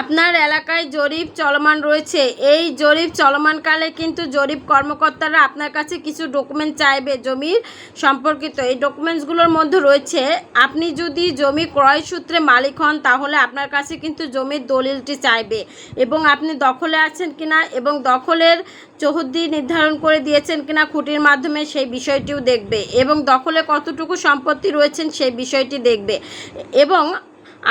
আপনার এলাকায় জরিপ চলমান রয়েছে। এই জরিপ চলমানকালে কিন্তু জরিপ কর্মকর্তারা আপনার কাছে কিছু ডকুমেন্ট চাইবে জমির সম্পর্কিত। এই ডকুমেন্টসগুলোর মধ্যে রয়েছে, আপনি যদি জমি ক্রয় সূত্রে মালিক হন, তাহলে আপনার কাছে কিন্তু জমির দলিলটি চাইবে এবং আপনি দখলে আছেন কিনা এবং দখলের চৌহদ্দি নির্ধারণ করে দিয়েছেন কিনা খুঁটির মাধ্যমে সেই বিষয়টিও দেখবে এবং দখলে কতটুকু সম্পত্তি রয়েছেন সেই বিষয়টি দেখবে এবং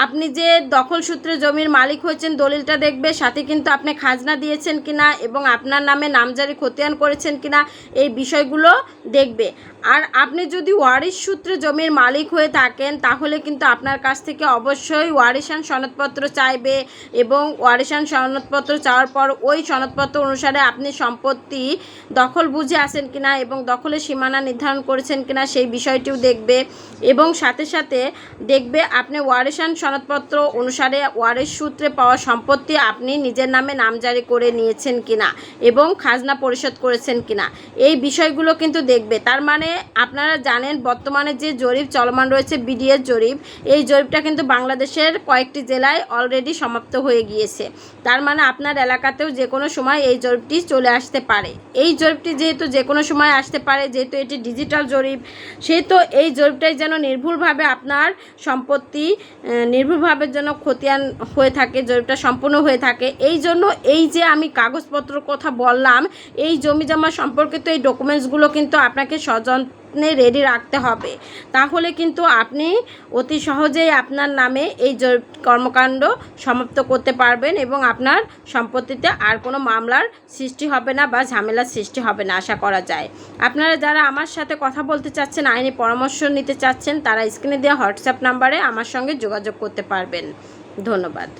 আপনি যে দখল সূত্রে জমির মালিক হয়েছেন, দলিলটা দেখবে, সাথে কিন্তু আপনি খাজনা দিয়েছেন কিনা এবং আপনার নামে নামজারি খতিয়ান করেছেন কিনা, এই বিষয়গুলো দেখবে। আর আপনি যদি ওয়ারিশ সূত্রে জমির মালিক হয়ে থাকেন, তাহলে কিন্তু আপনার কাছ থেকে অবশ্যই ওয়ারিশান সনদপত্র চাইবে এবং ওয়ারিশান সনদপত্র চাওয়ার পর ওই সনদপত্র অনুসারে আপনি সম্পত্তি দখল বুঝে আসেন কিনা এবং দখলের সীমানা নির্ধারণ করেছেন কিনা সেই বিষয়টিও দেখবে এবং সাথে সাথে দেখবে আপনি ওয়ারিশান সনদপত্র অনুসারে ওয়ারিশ সূত্রে পাওয়া সম্পত্তি আপনি নিজের নামে নামজারি করে নিয়েছেন কিনা এবং খাজনা পরিশোধ করেছেন কিনা। এই বিষয়গুলো কিন্তু দেখবে। তার মানে আপনারা জানেন বর্তমানে যে জরিপ চলমান রয়েছে বিডিএস জরিপ, এই জরিপটা কিন্তু বাংলাদেশের কয়েকটি জেলায় অলরেডি সমাপ্ত হয়ে গিয়েছে। তার মানে আপনার এলাকাতেও যে কোনো সময় এই জরিপটি চলে আসতে পারে। এই জরিপটি যেহেতু যে কোনো সময় আসতে পারে, যেহেতু এটি ডিজিটাল জরিপ, সেহেতু এই জরিপটাই যেন নির্ভুলভাবে আপনার সম্পত্তি নির্ভুলভাবে যেন খতিয়ান হয়ে থাকে, জরিপটা সম্পূর্ণ হয়ে থাকে। এই জন্য এই যে আমি কাগজপত্র কথা বললাম, এই জমি জমা সম্পর্কিত এই ডকুমেন্টসগুলো কিন্তু আপনাকে সযত্নে রেডি রাখতে হবে। তাহলে কিন্তু আপনি অতি সহজেই আপনার নামে এই কর্মকাণ্ড সমাপ্ত করতে পারবেন এবং আপনার সম্পত্তিতে আর কোনো মামলার সৃষ্টি হবে না বা ঝামেলার সৃষ্টি হবে না, আশা করা যায়। আপনারা যারা আমার সাথে কথা বলতে চাচ্ছেন, আইনি পরামর্শ নিতে চাচ্ছেন, তারা স্ক্রিনে দেওয়া হোয়াটসঅ্যাপ নাম্বারে আমার সঙ্গে যোগাযোগ করতে পারবেন। ধন্যবাদ।